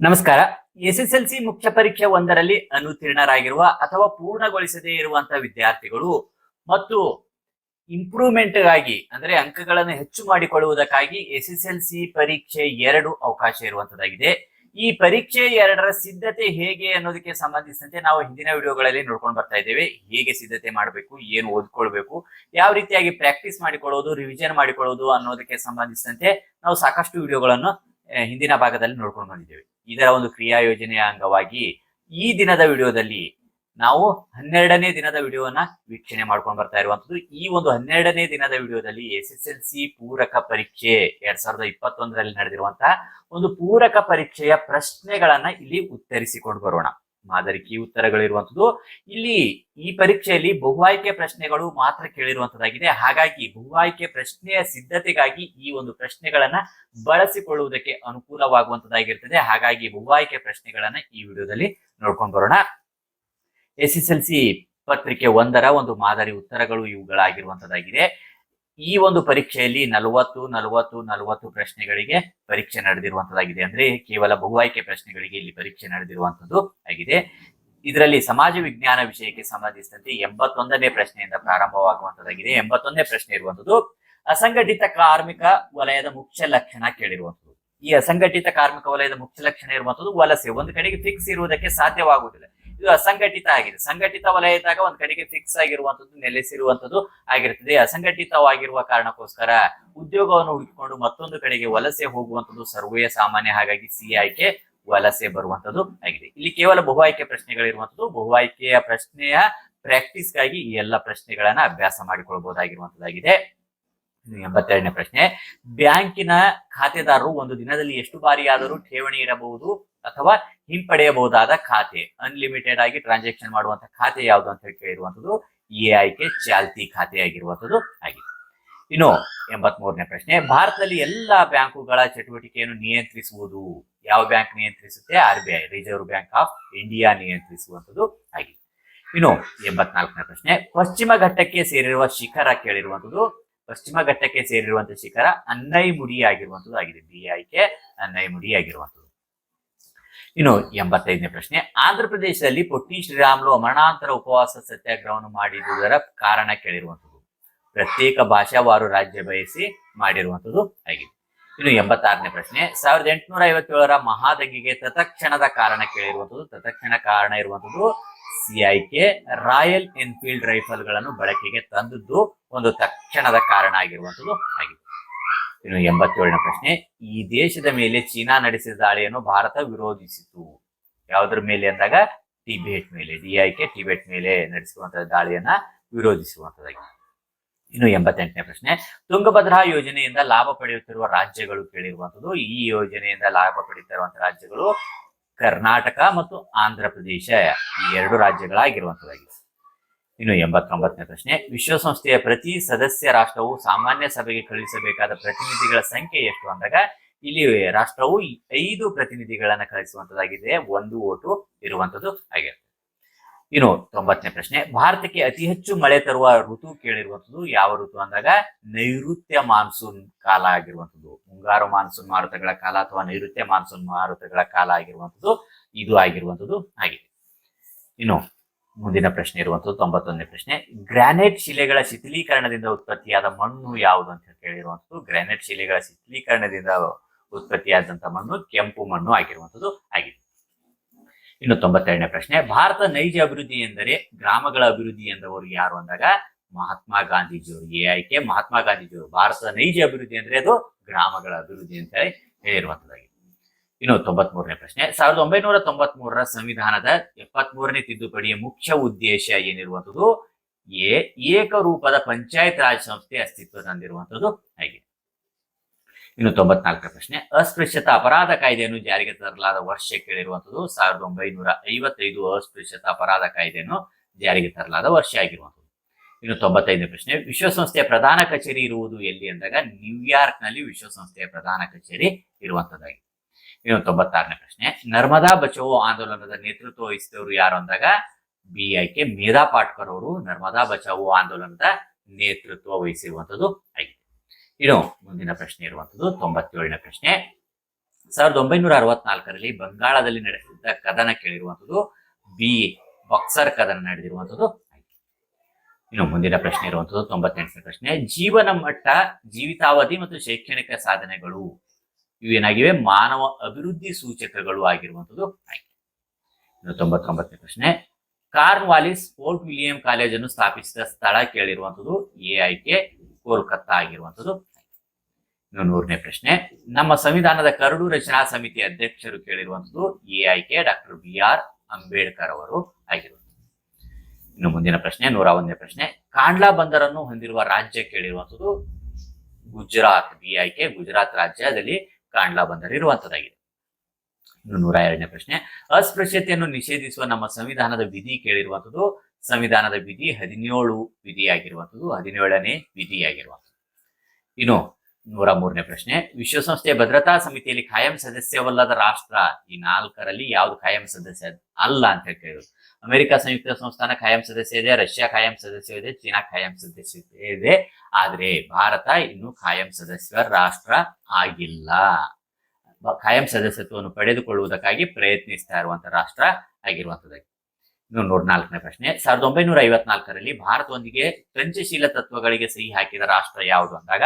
ನಮಸ್ಕಾರ. ಎಸ್ಎಸ್ಎಲ್ಸಿ ಮುಖ್ಯ ಪರೀಕ್ಷೆ ಒಂದರಲ್ಲಿ ಅನುತ್ತೀರ್ಣರಾಗಿರುವ ಅಥವಾ ಪೂರ್ಣಗೊಳಿಸದೇ ಇರುವಂತಹ ವಿದ್ಯಾರ್ಥಿಗಳು ಮತ್ತು ಇಂಪ್ರೂವ್ಮೆಂಟ್ ಆಗಿ ಅಂದ್ರೆ ಅಂಕಗಳನ್ನು ಹೆಚ್ಚು ಮಾಡಿಕೊಳ್ಳುವುದಕ್ಕಾಗಿ ಎಸ್ಎಸ್ಎಲ್ಸಿ ಪರೀಕ್ಷೆ ಎರಡು ಅವಕಾಶ ಇರುವಂತದ್ದಾಗಿದೆ. ಈ ಪರೀಕ್ಷೆ ಎರಡರ ಸಿದ್ಧತೆ ಹೇಗೆ ಅನ್ನೋದಕ್ಕೆ ಸಂಬಂಧಿಸಿದಂತೆ ನಾವು ಹಿಂದಿನ ವಿಡಿಯೋಗಳಲ್ಲಿ ನೋಡ್ಕೊಂಡು ಬರ್ತಾ ಇದ್ದೇವೆ. ಹೇಗೆ ಸಿದ್ಧತೆ ಮಾಡಬೇಕು, ಏನು ಓದ್ಕೊಳ್ಬೇಕು, ಯಾವ ರೀತಿಯಾಗಿ ಪ್ರಾಕ್ಟೀಸ್ ಮಾಡಿಕೊಳ್ಳೋದು ರಿವಿಷನ್ ಮಾಡಿಕೊಳ್ಳೋದು ಅನ್ನೋದಕ್ಕೆ ಸಂಬಂಧಿಸಿದಂತೆ ನಾವು ಸಾಕಷ್ಟು ವಿಡಿಯೋಗಳನ್ನು ಹಿಂದಿನ ಭಾಗದಲ್ಲಿ ನೋಡ್ಕೊಂಡು ಬಂದಿದ್ದೇವೆ. ಇದರ ಒಂದು ಕ್ರಿಯಾ ಯೋಜನೆಯ ಅಂಗವಾಗಿ ಈ ದಿನದ ವಿಡಿಯೋದಲ್ಲಿ ನಾವು ಹನ್ನೆರಡನೇ ದಿನದ ವಿಡಿಯೋನ ವೀಕ್ಷಣೆ ಮಾಡ್ಕೊಂಡು ಬರ್ತಾ ಇರುವಂತದ್ದು ಈ ಒಂದು ಹನ್ನೆರಡನೇ ದಿನದ ವಿಡಿಯೋದಲ್ಲಿ ಎಸ್ ಎಸ್ ಎಲ್ ಸಿ ಪೂರಕ ಪರೀಕ್ಷೆ ಎರಡ್ ಸಾವಿರದ ಇಪ್ಪತ್ತೊಂದರಲ್ಲಿ ನಡೆದಿರುವಂತಹ ಒಂದು ಪೂರಕ ಪರೀಕ್ಷೆಯ ಪ್ರಶ್ನೆಗಳನ್ನ ಇಲ್ಲಿ ಉತ್ತರಿಸಿಕೊಂಡು ಬರೋಣ. ಮಾದರಿ ಉತ್ತರಗಳಿರುವಂಥದ್ದು. ಇಲ್ಲಿ ಈ ಪರೀಕ್ಷೆಯಲ್ಲಿ ಬಹುಆಯ್ಕೆ ಪ್ರಶ್ನೆಗಳು ಮಾತ್ರ ಕೇಳಿರುವಂತದ್ದಾಗಿದೆ ಹಾಗಾಗಿ ಬಹುಆಯ್ಕೆ ಪ್ರಶ್ನೆಯ ಸಿದ್ಧತೆಗಾಗಿ ಈ ಒಂದು ಪ್ರಶ್ನೆಗಳನ್ನ ಬಳಸಿಕೊಳ್ಳುವುದಕ್ಕೆ ಅನುಕೂಲವಾಗುವಂತದ್ದಾಗಿರ್ತದೆ ಹಾಗಾಗಿ ಬಹುಆಯ್ಕೆ ಪ್ರಶ್ನೆಗಳನ್ನ ಈ ವಿಡಿಯೋದಲ್ಲಿ ನೋಡ್ಕೊಂಡು ಬರೋಣ. ಎಸ್ ಎಸ್ ಎಲ್ ಸಿ ಪತ್ರಿಕೆ ಒಂದರ ಒಂದು ಮಾದರಿ ಉತ್ತರಗಳು ಇವುಗಳಾಗಿರುವಂತದ್ದಾಗಿದೆ ಈ ಒಂದು ಪರೀಕ್ಷೆಯಲ್ಲಿ ನಲವತ್ತು ನಲವತ್ತು ನಲವತ್ತು ಪ್ರಶ್ನೆಗಳಿಗೆ ಪರೀಕ್ಷೆ ನಡೆದಿರುವಂತದ್ದಾಗಿದೆ ಅಂದ್ರೆ ಕೇವಲ ಬಹುಆಯ್ಕೆ ಪ್ರಶ್ನೆಗಳಿಗೆ ಇಲ್ಲಿ ಪರೀಕ್ಷೆ ನಡೆದಿರುವಂತದ್ದು ಆಗಿದೆ. ಇದರಲ್ಲಿ ಸಮಾಜ ವಿಜ್ಞಾನ ವಿಷಯಕ್ಕೆ ಸಂಬಂಧಿಸಿದಂತೆ ಎಂಬತ್ತೊಂದನೇ ಪ್ರಶ್ನೆಯಿಂದ ಪ್ರಾರಂಭವಾಗುವಂತದ್ದಾಗಿದೆ. ಎಂಬತ್ತೊಂದನೇ ಪ್ರಶ್ನೆ ಇರುವಂತದ್ದು, ಅಸಂಘಟಿತ ಕಾರ್ಮಿಕ ವಲಯದ ಮುಖ್ಯ ಲಕ್ಷಣ ಕೇಳಿರುವಂತದ್ದು. ಈ ಅಸಂಘಟಿತ ಕಾರ್ಮಿಕ ವಲಯದ ಮುಖ್ಯ ಲಕ್ಷಣ ಇರುವಂತದ್ದು ವಲಸೆ, ಒಂದು ಕಡೆಗೆ ಫಿಕ್ಸ್ ಇರುವುದಕ್ಕೆ ಸಾಧ್ಯವಾಗುವುದಿಲ್ಲ. ಇದು ಅಸಂಘಟಿತ ಆಗಿದೆ. ಸಂಘಟಿತ ವಲಯದಾಗ ಒಂದ್ ಕಡೆಗೆ ಫಿಕ್ಸ್ ಆಗಿರುವಂತದ್ದು ನೆಲೆಸಿರುವಂತದ್ದು ಆಗಿರ್ತದೆ. ಅಸಂಘಟಿತವಾಗಿರುವ ಕಾರಣಕ್ಕೋಸ್ಕರ ಉದ್ಯೋಗವನ್ನು ಹುಡುಕಿಕೊಂಡು ಮತ್ತೊಂದು ಕಡೆಗೆ ವಲಸೆ ಹೋಗುವಂತದ್ದು ಸರ್ವೇ ಸಾಮಾನ್ಯ. ಹಾಗಾಗಿ ಸಿ ಆಯ್ಕೆ ವಲಸೆ ಬರುವಂತದ್ದು ಆಗಿದೆ. ಇಲ್ಲಿ ಕೇವಲ ಬಹು ಆಯ್ಕೆ ಪ್ರಶ್ನೆಗಳಿರುವಂತದ್ದು ಬಹು ಆಯ್ಕೆಯ ಪ್ರಶ್ನೆಯ ಪ್ರಾಕ್ಟೀಸ್ಗಾಗಿ ಈ ಎಲ್ಲ ಪ್ರಶ್ನೆಗಳನ್ನ ಅಭ್ಯಾಸ ಮಾಡಿಕೊಳ್ಬಹುದಾಗಿರುವಂತದ್ದಾಗಿದೆ ಎಂಬತ್ತೆರಡನೇ ಪ್ರಶ್ನೆ. ಬ್ಯಾಂಕಿನ ಖಾತೆದಾರರು ಒಂದು ದಿನದಲ್ಲಿ ಎಷ್ಟು ಬಾರಿಯಾದರೂ ಠೇವಣಿ ಇಡಬಹುದು ಅಥವಾ ಹಿಂಪಡೆಯಬಹುದಾದ ಖಾತೆ? ಅನ್ಲಿಮಿಟೆಡ್ ಆಗಿ ಟ್ರಾನ್ಸಾಕ್ಷನ್ ಮಾಡುವಂತ ಖಾತೆ ಯಾವುದು ಅಂತ ಹೇಳಿ ಕೇಳಿರುವಂತದ್ದು ಎ ಆಯ್ಕೆ ಚಾಲ್ತಿ ಖಾತೆ ಆಗಿರುವಂತದ್ದು ಆಗಿದೆ. ಇನ್ನು ಎಂಬತ್ ಮೂರನೇ ಪ್ರಶ್ನೆ ಭಾರತದಲ್ಲಿ ಎಲ್ಲಾ ಬ್ಯಾಂಕುಗಳ ಚಟುವಟಿಕೆಯನ್ನು ನಿಯಂತ್ರಿಸುವುದು ಯಾವ bank ನಿಯಂತ್ರಿಸುತ್ತೆ? R B I reserve bank of India ನಿಯಂತ್ರಿಸುವಂತದ್ದು ಆಗಿದೆ. ಇನ್ನು ಎಂಬತ್ನಾಲ್ಕನೇ ಪ್ರಶ್ನೆ ಪಶ್ಚಿಮ ಘಟ್ಟಕ್ಕೆ ಸೇರಿರುವ ಶಿಖರ ಕೇಳಿರುವಂತದ್ದು ಪಶ್ಚಿಮ ಘಟ್ಟಕ್ಕೆ ಸೇರಿರುವಂತಹ ಶಿಖರ ಅನ್ನೈಮುಡಿ ಆಗಿರುವಂತದ್ದು ಆಗಿದೆ. ಬಿ ಆಯ್ಕೆ ಅನ್ನೈಮುಡಿ ಆಗಿರುವಂತದ್ದು. ಇನ್ನು ಎಂಬತ್ತೈದನೇ ಪ್ರಶ್ನೆ, ಆಂಧ್ರ ಪ್ರದೇಶದಲ್ಲಿ ಪೊಟ್ಟಿ ಶ್ರೀರಾಮುಲು ಮರಣಾಂತರ ಉಪವಾಸ ಸತ್ಯಾಗ್ರಹವನ್ನು ಮಾಡಿರುವುದರ ಕಾರಣ ಕೇಳಿರುವಂತದ್ದು. ಪ್ರತ್ಯೇಕ ಭಾಷಾವಾರು ರಾಜ್ಯ ಬಯಸಿ ಮಾಡಿರುವಂತದ್ದು ಆಗಿದೆ. ಇನ್ನು ಎಂಬತ್ತಾರನೇ ಪ್ರಶ್ನೆ, ಸಾವಿರದ ಎಂಟುನೂರ ಐವತ್ತೇಳರ ಮಹಾದಗಿಗೆ ತತಕ್ಷಣದ ಕಾರಣ ಕೇಳಿರುವಂತದ್ದು, ತತಕ್ಷಣ ಕಾರಣ ಇರುವಂತದ್ದು ಸಿ ರಾಯಲ್ ಎನ್ಫೀಲ್ಡ್ ರೈಫಲ್ಗಳನ್ನು ಬಳಕೆಗೆ ತಂದದ್ದು ಒಂದು ತಕ್ಷಣದ ಕಾರಣ ಆಗಿರುವಂತದ್ದು ಆಗಿದೆ. ಇನ್ನು ಎಂಬತ್ತೇಳನೇ ಪ್ರಶ್ನೆ, ಈ ದೇಶದ ಮೇಲೆ ಚೀನಾ ನಡೆಸಿದ ದಾಳಿಯನ್ನು ಭಾರತ ವಿರೋಧಿಸಿತು. ಯಾವುದ್ರ ಮೇಲೆ ಅಂದಾಗ? ಟಿಬೆಟ್ ಮೇಲೆ ಡಿಐಕೆ ಟಿಬೆಟ್ ಮೇಲೆ ನಡೆಸುವಂತಹ ದಾಳಿಯನ್ನ ವಿರೋಧಿಸುವಂತದ್ದಾಗಿದೆ ಇನ್ನು ಎಂಬತ್ತೆಂಟನೇ ಪ್ರಶ್ನೆ, ತುಂಗಭದ್ರಾ ಯೋಜನೆಯಿಂದ ಲಾಭ ಪಡೆಯುತ್ತಿರುವ ರಾಜ್ಯಗಳು ಕೇಳಿರುವಂತದ್ದು ಈ ಯೋಜನೆಯಿಂದ ಲಾಭ ಪಡೆಯುತ್ತಿರುವಂತಹ ರಾಜ್ಯಗಳು ಕರ್ನಾಟಕ ಮತ್ತು ಆಂಧ್ರ ಪ್ರದೇಶ ಈ ಎರಡು ರಾಜ್ಯಗಳಾಗಿರುವಂತದ್ದಾಗಿದೆ ಇನ್ನು ಎಂಬತ್ತೊಂಬತ್ತನೇ ಪ್ರಶ್ನೆ, ವಿಶ್ವಸಂಸ್ಥೆಯ ಪ್ರತಿ ಸದಸ್ಯ ರಾಷ್ಟ್ರವು ಸಾಮಾನ್ಯ ಸಭೆಗೆ ಕಳುಹಿಸಬೇಕಾದ ಪ್ರತಿನಿಧಿಗಳ ಸಂಖ್ಯೆ ಎಷ್ಟು ಅಂದಾಗ ಇಲ್ಲಿ ರಾಷ್ಟ್ರವು ಐದು ಪ್ರತಿನಿಧಿಗಳನ್ನ ಕಳಿಸುವಂತದ್ದಾಗಿದೆ ಒಂದು ಓಟು ಇರುವಂತದ್ದು ಆಗಿರುತ್ತೆ. ಇನ್ನು ತೊಂಬತ್ತನೇ ಪ್ರಶ್ನೆ. ಭಾರತಕ್ಕೆ ಅತಿ ಹೆಚ್ಚು ಮಳೆ ತರುವ ಋತು ಕೇಳಿರುವಂಥದ್ದು ಯಾವ ಋತು ಅಂದಾಗ ನೈಋತ್ಯ ಮಾನ್ಸೂನ್ ಕಾಲ ಆಗಿರುವಂಥದ್ದು. ಮುಂಗಾರು ಮಾನ್ಸೂನ್ ಮಾರುತಗಳ ಕಾಲ ಅಥವಾ ನೈಋತ್ಯ ಮಾನ್ಸೂನ್ ಮಾರುತಗಳ ಕಾಲ ಆಗಿರುವಂಥದ್ದು ಇದು ಆಗಿರುವಂಥದ್ದು ಆಗಿದೆ. ಇನ್ನು ಮುಂದಿನ ಪ್ರಶ್ನೆ ಇರುವಂಥದ್ದು ತೊಂಬತ್ತೊಂದನೇ ಪ್ರಶ್ನೆ. ಗ್ರಾನೈಟ್ ಶಿಲೆಗಳ ಶಿಥಿಲೀಕರಣದಿಂದ ಉತ್ಪತ್ತಿಯಾದ ಮಣ್ಣು ಯಾವುದು ಅಂತ ಕೇಳಿರುವಂಥದ್ದು. ಗ್ರಾನೈಟ್ ಶಿಲೆಗಳ ಶಿಥಿಲೀಕರಣದಿಂದ ಉತ್ಪತ್ತಿಯಾದಂಥ ಮಣ್ಣು ಕೆಂಪು ಮಣ್ಣು ಆಗಿರುವಂಥದ್ದು ಆಗಿದೆ. ಇನ್ನು ತೊಂಬತ್ತೆರಡನೇ ಪ್ರಶ್ನೆ, ಭಾರತ ನೈಜ ಅಭಿವೃದ್ಧಿ ಎಂದರೆ ಗ್ರಾಮಗಳ ಅಭಿವೃದ್ಧಿ ಎಂದವರು ಯಾರು ಅಂದಾಗ ಮಹಾತ್ಮ ಗಾಂಧೀಜಿಯವರು. ಎ ಆಯ್ಕೆ ಮಹಾತ್ಮ ಗಾಂಧೀಜಿಯವರು. ಭಾರತದ ನೈಜ ಅಭಿವೃದ್ಧಿ ಅಂದ್ರೆ ಅದು ಗ್ರಾಮಗಳ ಅಭಿವೃದ್ಧಿ ಅಂತ ಹೇಳಿ ಹೇಳಿರುವಂತದ್ದಾಗಿದೆ ಇನ್ನು ತೊಂಬತ್ ಮೂರನೇ ಪ್ರಶ್ನೆ, ಸಾವಿರದ ಒಂಬೈನೂರ ತೊಂಬತ್ ಮೂರರ ಸಂವಿಧಾನದ ಎಪ್ಪತ್ ಮೂರನೇ ತಿದ್ದುಪಡಿಯ ಮುಖ್ಯ ಉದ್ದೇಶ ಏನಿರುವಂಥದ್ದು? ಎ, ಏಕರೂಪದ ಪಂಚಾಯತ್ ರಾಜ್ ಸಂಸ್ಥೆ ಅಸ್ತಿತ್ವ ತಂದಿರುವಂತದ್ದು ಆಗಿದೆ ಇನ್ನು ತೊಂಬತ್ನಾಲ್ಕನೇ ಪ್ರಶ್ನೆ, ಅಸ್ಪೃಶ್ಯತಾ ಅಪರಾಧ ಕಾಯ್ದೆಯನ್ನು ಜಾರಿಗೆ ತರಲಾದ ವರ್ಷ ಕೇಳಿರುವಂಥದ್ದು ಸಾವಿರದ ಒಂಬೈನೂರ ಐವತ್ತೈದು ಅಸ್ಪೃಶ್ಯತಾ ಅಪರಾಧ ಕಾಯ್ದೆಯನ್ನು ಜಾರಿಗೆ ತರಲಾದ ವರ್ಷ ಆಗಿರುವಂಥದ್ದು. ಇನ್ನು ತೊಂಬತ್ತೈದನೇ ಪ್ರಶ್ನೆ, ವಿಶ್ವಸಂಸ್ಥೆಯ ಪ್ರಧಾನ ಕಚೇರಿ ಇರುವುದು ಎಲ್ಲಿ ಅಂದಾಗ ನ್ಯೂಯಾರ್ಕ್ನಲ್ಲಿ ವಿಶ್ವಸಂಸ್ಥೆಯ ಪ್ರಧಾನ ಕಚೇರಿ ಇರುವಂಥದ್ದಾಗಿ ಇನ್ನು ತೊಂಬತ್ತಾರನೇ ಪ್ರಶ್ನೆ, ನರ್ಮದಾ ಬಚಾವೋ ಆಂದೋಲನದ ನೇತೃತ್ವ ವಹಿಸಿದವರು ಯಾರು ಅಂದಾಗ ಬಿ ಆಯ್ಕೆ ಮೇಧಾ ಪಾಟ್ಕರ್ ಅವರು ನರ್ಮದಾ ಬಚಾವೋ ಆಂದೋಲನದ ನೇತೃತ್ವ ವಹಿಸಿರುವಂಥದ್ದು ಆಗಿದೆ. ಇನ್ನು ಮುಂದಿನ ಪ್ರಶ್ನೆ ಇರುವಂತದ್ದು ತೊಂಬತ್ತೇಳನೇ ಪ್ರಶ್ನೆ. ಸಾವಿರದ ಒಂಬೈನೂರ ಅರವತ್ನಾಲ್ಕರಲ್ಲಿ ಬಂಗಾಳದಲ್ಲಿ ನಡೆಸಿದ್ದ ಕದನ ಕೇಳಿರುವಂತದ್ದು ಬಿ, ಬಾಕ್ಸರ್ ಕದನ ನಡೆದಿರುವಂತದ್ದು ಇನ್ನು ಮುಂದಿನ ಪ್ರಶ್ನೆ ಇರುವಂತದ್ದು ತೊಂಬತ್ತೆಂಟನೇ ಪ್ರಶ್ನೆ. ಜೀವನ ಮಟ್ಟ, ಜೀವಿತಾವಧಿ ಮತ್ತು ಶೈಕ್ಷಣಿಕ ಸಾಧನೆಗಳು ಇವೇನಾಗಿವೆ ಮಾನವ ಅಭಿವೃದ್ಧಿ ಸೂಚಕಗಳು ಆಗಿರುವಂತದ್ದು ಆಯ್ಕೆ ಇನ್ನು ತೊಂಬತ್ತೊಂಬತ್ತನೇ ಪ್ರಶ್ನೆ. ಕಾರ್ನ್ವಾಲಿಸ್ ಫೋರ್ಟ್ ವಿಲಿಯಂ ಕಾಲೇಜನ್ನು ಸ್ಥಾಪಿಸಿದ ಸ್ಥಳ ಕೇಳಿರುವಂತದ್ದು ಎ ಆಯ್ಕೆ ಕೋಲ್ಕತ್ತಾ ಆಗಿರುವಂಥದ್ದು ಇನ್ನು ನೂರನೇ ಪ್ರಶ್ನೆ, ನಮ್ಮ ಸಂವಿಧಾನದ ಕರಡು ರಚನಾ ಸಮಿತಿ ಅಧ್ಯಕ್ಷರು ಕೇಳಿರುವಂಥದ್ದು ಎ ಆಯ್ಕೆ ಡಾಕ್ಟರ್ ಬಿ ಆರ್ ಅಂಬೇಡ್ಕರ್ ಅವರು ಆಗಿರುವಂಥದ್ದು. ಇನ್ನು ಮುಂದಿನ ಪ್ರಶ್ನೆ, ನೂರ ಒಂದನೇ ಪ್ರಶ್ನೆ, ಕಾಂಡ್ಲಾ ಬಂದರನ್ನು ಹೊಂದಿರುವ ರಾಜ್ಯ ಕೇಳಿರುವಂಥದ್ದು ಗುಜರಾತ್, ಬಿ ಆಯ್ಕೆ ಗುಜರಾತ್ ರಾಜ್ಯದಲ್ಲಿ ಕಾಂಡ್ಲಾ ಬಂದರ್ ಇರುವಂತದ್ದಾಗಿದೆ ಇನ್ನು ನೂರ ಎರಡನೇ ಪ್ರಶ್ನೆ. ಅಸ್ಪೃಶ್ಯತೆಯನ್ನು ನಿಷೇಧಿಸುವ ನಮ್ಮ ಸಂವಿಧಾನದ ವಿಧಿ ಕೇಳಿರುವಂಥದ್ದು, ಸಂವಿಧಾನದ ವಿಧಿ ಹದಿನೇಳು ವಿಧಿಯಾಗಿರುವಂಥದ್ದು, ಹದಿನೇಳನೇ ವಿಧಿಯಾಗಿರುವಂಥದ್ದು. ಇನ್ನು ನೂರ ಮೂರನೇ ಪ್ರಶ್ನೆ. ವಿಶ್ವಸಂಸ್ಥೆಯ ಭದ್ರತಾ ಸಮಿತಿಯಲ್ಲಿ ಖಾಯಂ ಸದಸ್ಯವಲ್ಲದ ರಾಷ್ಟ್ರ ಈ ನಾಲ್ಕರಲ್ಲಿ ಯಾವ್ದು ಖಾಯಂ ಸದಸ್ಯ ಅಲ್ಲ ಅಂತ ಕೇಳಿದ್ರು ಅಮೆರಿಕ ಸಂಯುಕ್ತ ಸಂಸ್ಥಾನ ಖಾಯಂ ಸದಸ್ಯ ಇದೆ, ರಷ್ಯಾ ಖಾಯಂ ಸದಸ್ಯ ಇದೆ, ಚೀನಾ ಖಾಯಂ ಸದಸ್ಯ ಇದೆ. ಆದ್ರೆ ಭಾರತ ಇನ್ನು ಖಾಯಂ ಸದಸ್ಯ ರಾಷ್ಟ್ರ ಆಗಿಲ್ಲ. ಕಾಯಂ ಸದಸ್ಯತ್ವವನ್ನು ಪಡೆದುಕೊಳ್ಳುವುದಕ್ಕಾಗಿ ಪ್ರಯತ್ನಿಸ್ತಾ ಇರುವಂತಹ ರಾಷ್ಟ್ರ ಇನ್ನು ನೂರ ನಾಲ್ಕನೇ ಪ್ರಶ್ನೆ, ಸಾವಿರದ ಒಂಬೈನೂರ ಐವತ್ನಾಲ್ಕರಲ್ಲಿ ಭಾರತದೊಂದಿಗೆ ಪಂಚಶೀಲ ತತ್ವಗಳಿಗೆ ಸಹಿ ಹಾಕಿದ ರಾಷ್ಟ್ರ ಯಾವುದು ಅಂದಾಗ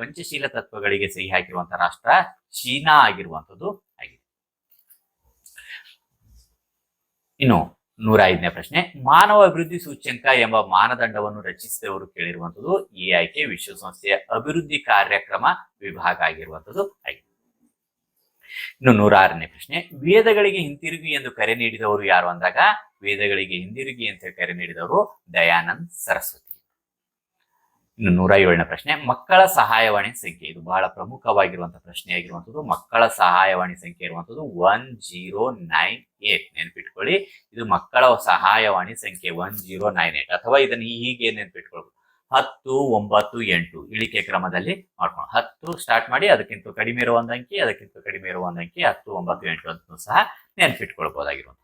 ಪಂಚಶೀಲ ತತ್ವಗಳಿಗೆ ಸಹಿ ಹಾಕಿರುವಂತಹ ರಾಷ್ಟ್ರ ಚೀನಾ ಆಗಿರುವಂತದ್ದು ಆಗಿದೆ. ಇನ್ನು ನೂರ ಐದನೇ ಪ್ರಶ್ನೆ, ಮಾನವ ಅಭಿವೃದ್ಧಿ ಸೂಚ್ಯಂಕ ಎಂಬ ಮಾನದಂಡವನ್ನು ರಚಿಸಿದವರು ಕೇಳಿರುವಂತದ್ದು ಈ ಆಯ್ಕೆ ವಿಶ್ವಸಂಸ್ಥೆಯ ಅಭಿವೃದ್ಧಿ ಕಾರ್ಯಕ್ರಮ ವಿಭಾಗ ಆಗಿರುವಂತದ್ದು ಆಗಿದೆ. ಇನ್ನು ನೂರಾರನೇ ಪ್ರಶ್ನೆ, ವೇದಗಳಿಗೆ ಹಿಂತಿರುಗಿ ಎಂದು ಕರೆ ನೀಡಿದವರು ಯಾರು ಅಂದಾಗ, ವೇದಗಳಿಗೆ ಹಿಂದಿರುಗಿ ಅಂತ ಕರೆ ನೀಡಿದವರು ದಯಾನಂದ್ ಸರಸ್ವತಿ. ಇನ್ನು ನೂರ ಏಳನೇ ಪ್ರಶ್ನೆ, ಮಕ್ಕಳ ಸಹಾಯವಾಣಿ ಸಂಖ್ಯೆ, ಇದು ಬಹಳ ಪ್ರಮುಖವಾಗಿರುವಂತಹ ಪ್ರಶ್ನೆ ಆಗಿರುವಂತದ್ದು ಮಕ್ಕಳ ಸಹಾಯವಾಣಿ ಸಂಖ್ಯೆ ಇರುವಂಥದ್ದು ಒನ್ ಜೀರೋ ನೈನ್ ಏಟ್. ನೆನ್ಪಿಟ್ಕೊಳ್ಳಿ, ಇದು ಮಕ್ಕಳ ಸಹಾಯವಾಣಿ ಸಂಖ್ಯೆ ಒನ್ ಜೀರೋ ನೈನ್ ಏಟ್. ಅಥವಾ ಇದನ್ನು ಹೀಗೆ ನೆನ್ಪಿಟ್ಕೊಳ್ಬೋದು. ಹತ್ತು, ಒಂಬತ್ತು, ಎಂಟು ಇಳಿಕೆ ಕ್ರಮದಲ್ಲಿ ಮಾಡ್ಕೊಂಡು ಹತ್ತು ಸ್ಟಾರ್ಟ್ ಮಾಡಿ, ಅದಕ್ಕಿಂತ ಕಡಿಮೆ ಇರುವ ಒಂದು ಅಂಕಿ, ಅದಕ್ಕಿಂತ ಕಡಿಮೆ ಇರುವ ಒಂದು ಅಂಕಿ, ಹತ್ತು, ಒಂಬತ್ತು, ಎಂಟು ಅಂತ ಸಹ ನೆನ್ಪಿಟ್ಕೊಳ್ಬಹುದಾಗಿರುವಂತ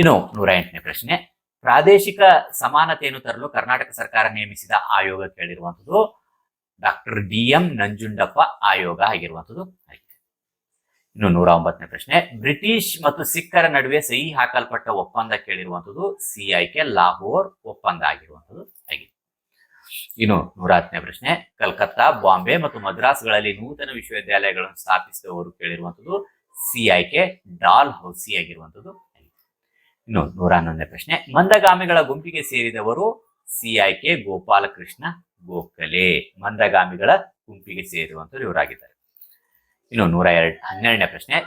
ಇನ್ನು ನೂರ ಎಂಟನೇ ಪ್ರಶ್ನೆ, ಪ್ರಾದೇಶಿಕ ಸಮಾನತೆಯನ್ನು ತರಲು ಕರ್ನಾಟಕ ಸರ್ಕಾರ ನೇಮಿಸಿದ ಆಯೋಗ ಕೇಳಿರುವಂಥದ್ದು ಡಾಕ್ಟರ್ ಡಿ ಎಂ ನಂಜುಂಡಪ್ಪ ಆಯೋಗ ಆಗಿರುವಂಥದ್ದು. ಇನ್ನು ನೂರ ಒಂಬತ್ತನೇ ಪ್ರಶ್ನೆ, ಬ್ರಿಟಿಷ್ ಮತ್ತು ಸಿಖ್ಖರ ನಡುವೆ ಸಹಿ ಹಾಕಲ್ಪಟ್ಟ ಒಪ್ಪಂದ ಕೇಳಿರುವಂಥದ್ದು ಸಿಐಕೆ ಲಾಹೋರ್ ಒಪ್ಪಂದ ಆಗಿರುವಂತದ್ದು ಆಗಿದೆ ಇನ್ನು ನೂರ ಹತ್ತನೇ ಪ್ರಶ್ನೆ. ಕಲ್ಕತ್ತಾ, ಬಾಂಬೆ ಮತ್ತು ಮದ್ರಾಸ್ಗಳಲ್ಲಿ ನೂತನ ವಿಶ್ವವಿದ್ಯಾಲಯಗಳನ್ನು ಸ್ಥಾಪಿಸಿದವರು ಕೇಳಿರುವಂತದ್ದು ಸಿ ಆಯ್ಕೆ ಡಾಲ್ ಹೌಸಿ ಆಗಿರುವಂತದ್ದು. ಇನ್ನು ನೂರ ಹನ್ನೊಂದನೇ ಪ್ರಶ್ನೆ. ಮಂದಗಾಮಿಗಳ ಗುಂಪಿಗೆ ಸೇರಿದವರು ಸಿ ಆಯ್ಕೆ ಗೋಪಾಲಕೃಷ್ಣ, ಗೋಖಲೆ. ಮಂದಗಾಮಿಗಳ ಗುಂಪಿಗೆ ಸೇರಿರುವಂತವ್ರು ಇವರಾಗಿದ್ದಾರೆ. ಇನ್ನು ನೂರ ಎರಡು ಹನ್ನೆರಡನೇ ಪ್ರಶ್ನೆ.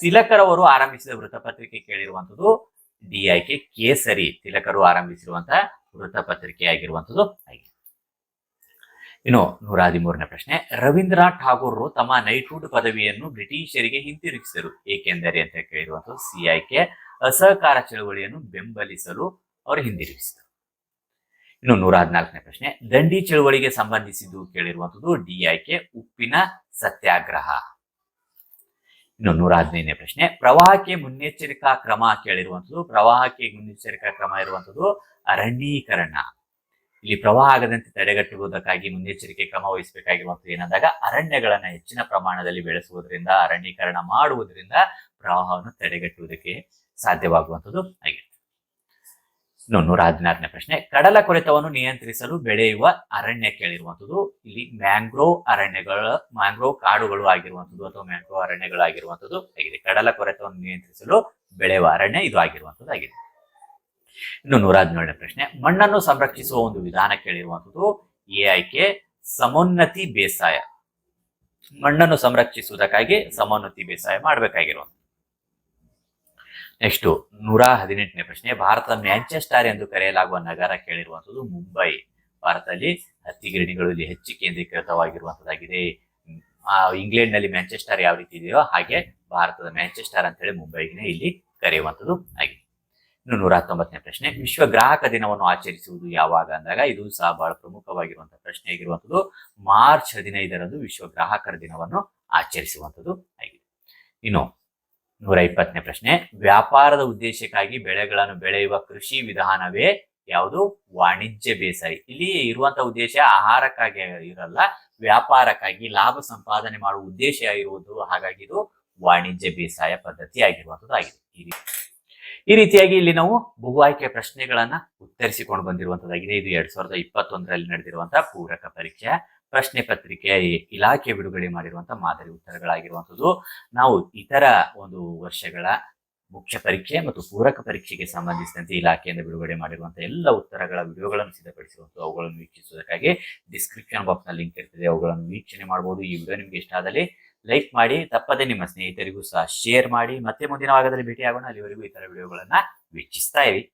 ತಿಲಕರವರು ಆರಂಭಿಸಿದ ವೃತ್ತಪತ್ರಿಕೆ ಕೇಳಿರುವಂತದ್ದು ಡಿ ಆಯ್ಕೆ ಕೇಸರಿ. ತಿಲಕರು ಆರಂಭಿಸಿರುವಂತಹ ವೃತ್ತಪತ್ರಿಕೆ ಆಗಿರುವಂತದ್ದು ಆಗಿದೆ ಇನ್ನು ನೂರ ಹದಿಮೂರನೇ ಪ್ರಶ್ನೆ. ರವೀಂದ್ರನಾಥ್ ಠಾಗೋರ್ ತಮ್ಮ ನೈಟ್ಹುಡ್ ಪದವಿಯನ್ನು ಬ್ರಿಟಿಷರಿಗೆ ಹಿಂತಿರುಗಿಸಿದರು. ಏಕೆಂದರೆ ಅಂತ ಕೇಳಿರುವಂತಹ ಸಿ ಆಯ್ಕೆ ಅಸಹಕಾರ ಚಳವಳಿಯನ್ನು ಬೆಂಬಲಿಸಲು ಅವರು ಹಿಂದಿರುಗಿಸಿದರು. ಇನ್ನು ನೂರ ಹದಿನಾಲ್ಕನೇ ಪ್ರಶ್ನೆ. ದಂಡಿ ಚಳವಳಿಗೆ ಸಂಬಂಧಿಸಿದ್ದು ಕೇಳಿರುವಂತದ್ದು ಡಿ ಆಯ್ಕೆ ಉಪ್ಪಿನ ಸತ್ಯಾಗ್ರಹ. ಇನ್ನು ನೂರ ಹದಿನೈದನೇ ಪ್ರಶ್ನೆ. ಪ್ರವಾಹಕ್ಕೆ ಮುನ್ನೆಚ್ಚರಿಕಾ ಕ್ರಮ ಕೇಳಿರುವಂತದ್ದು ಪ್ರವಾಹಕ್ಕೆ ಮುನ್ನೆಚ್ಚರಿಕಾ ಕ್ರಮ ಇರುವಂತದ್ದು ಅರಣ್ಯೀಕರಣ. ಇಲ್ಲಿ ಪ್ರವಾಹ ಆಗದಂತೆ ತಡೆಗಟ್ಟುವುದಕ್ಕಾಗಿ ಮುನ್ನೆಚ್ಚರಿಕೆ ಕ್ರಮ ವಹಿಸಬೇಕಾಗಿರುವಂತದ್ದು ಏನಂದಾಗ ಅರಣ್ಯಗಳನ್ನ ಹೆಚ್ಚಿನ ಪ್ರಮಾಣದಲ್ಲಿ ಬೆಳೆಸುವುದರಿಂದ, ಅರಣ್ಯೀಕರಣ ಮಾಡುವುದರಿಂದ ಪ್ರವಾಹವನ್ನು ತಡೆಗಟ್ಟುವುದಕ್ಕೆ ಸಾಧ್ಯವಾಗುವಂತದ್ದು ಆಗಿರುತ್ತೆ. ನೂರ ಹದಿನಾರನೇ ಪ್ರಶ್ನೆ, ಕಡಲ ಕೊರೆತವನ್ನು ನಿಯಂತ್ರಿಸಲು ಬೆಳೆಯುವ ಅರಣ್ಯ ಕೇಳಿರುವಂಥದ್ದು, ಇಲ್ಲಿ ಮ್ಯಾಂಗ್ರೋವ್ ಅರಣ್ಯಗಳ, ಮ್ಯಾಂಗ್ರೋವ್ ಕಾಡುಗಳು ಆಗಿರುವಂಥದ್ದು ಅಥವಾ ಮ್ಯಾಂಗ್ರೋವ್ ಅರಣ್ಯಗಳು ಆಗಿರುವಂಥದ್ದು ಆಗಿದೆ. ಕಡಲ ಕೊರೆತವನ್ನು ನಿಯಂತ್ರಿಸಲು ಬೆಳೆಯುವ ಅರಣ್ಯ ಇದು ಆಗಿರುವಂಥದ್ದು ಆಗಿದೆ ಇನ್ನು ನೂರ ಹದಿನೇಳನೇ ಪ್ರಶ್ನೆ, ಮಣ್ಣನ್ನು ಸಂರಕ್ಷಿಸುವ ಒಂದು ವಿಧಾನ ಕೇಳಿರುವಂಥದ್ದು ಎ ಆಯ್ಕೆ ಸಮೋನ್ನತಿ ಬೇಸಾಯ. ಮಣ್ಣನ್ನು ಸಂರಕ್ಷಿಸುವುದಕ್ಕಾಗಿ ಸಮೋನ್ನತಿ ಬೇಸಾಯ ಮಾಡಬೇಕಾಗಿರುವಂಥದ್ದು. ನೆಕ್ಸ್ಟ್, ನೂರ ಹದಿನೆಂಟನೇ ಪ್ರಶ್ನೆ, ಭಾರತದ ಮ್ಯಾಂಚೆಸ್ಟರ್ ಎಂದು ಕರೆಯಲಾಗುವ ನಗರ ಕೇಳಿರುವಂಥದ್ದು ಮುಂಬೈ. ಭಾರತದಲ್ಲಿ ಹತ್ತಿ ಗಿರಣಿಗಳು ಇಲ್ಲಿ ಹೆಚ್ಚು ಕೇಂದ್ರೀಕೃತವಾಗಿರುವಂತದ್ದಾಗಿದೆ ಇಂಗ್ಲೆಂಡ್ನಲ್ಲಿ ಮ್ಯಾಂಚೆಸ್ಟರ್ ಯಾವ ರೀತಿ ಇದೆಯೋ ಹಾಗೆ ಭಾರತದ ಮ್ಯಾಂಚೆಸ್ಟರ್ ಅಂತ ಹೇಳಿ ಮುಂಬೈಗೆ ಇಲ್ಲಿ ಕರೆಯುವಂಥದ್ದು ಆಗಿದೆ. ಇನ್ನು ನೂರ ಹತ್ತೊಂಬತ್ತನೇ ಪ್ರಶ್ನೆ. ವಿಶ್ವ ಗ್ರಾಹಕ ದಿನವನ್ನು ಆಚರಿಸುವುದು ಯಾವಾಗ ಅಂದಾಗ ಇದು ಸಹ ಬಹಳ ಪ್ರಮುಖವಾಗಿರುವಂತಹ ಪ್ರಶ್ನೆ ಆಗಿರುವಂಥದ್ದು. ಮಾರ್ಚ್ ಹದಿನೈದರಂದು ವಿಶ್ವ ಗ್ರಾಹಕರ ದಿನವನ್ನು ಆಚರಿಸುವಂಥದ್ದು ಆಗಿದೆ. ಇನ್ನು ನೂರ ಇಪ್ಪತ್ತನೇ ಪ್ರಶ್ನೆ. ವ್ಯಾಪಾರದ ಉದ್ದೇಶಕ್ಕಾಗಿ ಬೆಳೆಗಳನ್ನು ಬೆಳೆಯುವ ಕೃಷಿ ವಿಧಾನವೇ ಯಾವುದು? ವಾಣಿಜ್ಯ ಬೇಸಾಯ. ಇಲ್ಲಿ ಇರುವಂತಹ ಉದ್ದೇಶ ಆಹಾರಕ್ಕಾಗಿ ಇರಲ್ಲ, ವ್ಯಾಪಾರಕ್ಕಾಗಿ ಲಾಭ ಸಂಪಾದನೆ ಮಾಡುವ ಉದ್ದೇಶ ಇರುವುದು ಹಾಗಾಗಿ ಇದು ವಾಣಿಜ್ಯ ಬೇಸಾಯ ಪದ್ಧತಿ ಆಗಿರುವಂಥದ್ದು ಆಗಿದೆ ಈ ರೀತಿಯಾಗಿ ಇಲ್ಲಿ ನಾವು ಬಹು ಆಯ್ಕೆ ಪ್ರಶ್ನೆಗಳನ್ನ ಉತ್ತರಿಸಿಕೊಂಡು ಬಂದಿರುವಂತದ್ದಾಗಿದೆ. ಇದು ಎರಡ್ ಸಾವಿರದ ಇಪ್ಪತ್ತೊಂದರಲ್ಲಿ ನಡೆದಿರುವಂತಹ ಪೂರಕ ಪರೀಕ್ಷೆ, ಪ್ರಶ್ನೆ ಪತ್ರಿಕೆ, ಇಲಾಖೆ ಬಿಡುಗಡೆ ಮಾಡಿರುವಂತಹ ಮಾದರಿ ಉತ್ತರಗಳಾಗಿರುವಂತದ್ದು ನಾವು ಇತರ ಒಂದು ವರ್ಷಗಳ ಮುಖ್ಯ ಪರೀಕ್ಷೆ ಮತ್ತು ಪೂರಕ ಪರೀಕ್ಷೆಗೆ ಸಂಬಂಧಿಸಿದಂತೆ ಇಲಾಖೆಯಿಂದ ಬಿಡುಗಡೆ ಮಾಡಿರುವಂತಹ ಎಲ್ಲ ಉತ್ತರಗಳ ವಿಡಿಯೋಗಳನ್ನು ಸಿದ್ಧಪಡಿಸಿರುವಂತಹ ಅವುಗಳನ್ನು ವೀಕ್ಷಿಸುವುದಕ್ಕಾಗಿ ಡಿಸ್ಕ್ರಿಪ್ಷನ್ ಬಾಕ್ಸ್ನಲ್ಲಿ ಲಿಂಕ್ ಇರ್ತದೆ. ಅವುಗಳನ್ನು ವೀಕ್ಷಣೆ ಮಾಡಬಹುದು ಈ ವಿಡಿಯೋ ನಿಮ್ಗೆ ಇಷ್ಟ ಆದಲ್ಲಿ ಲೈಕ್ ಮಾಡಿ, ತಪ್ಪದೆ ನಿಮ್ಮ ಸ್ನೇಹಿತರಿಗೂ ಸಹ ಶೇರ್ ಮಾಡಿ, ಮತ್ತೆ ಮುಂದಿನ ಭಾಗದಲ್ಲಿ ಭೇಟಿಯಾಗೋಣ. ಅಲ್ಲಿವರೆಗೂ ಇತರ ವಿಡಿಯೋಗಳನ್ನ ವೀಕ್ಷಿಸ್ತಾ ಇರಿ.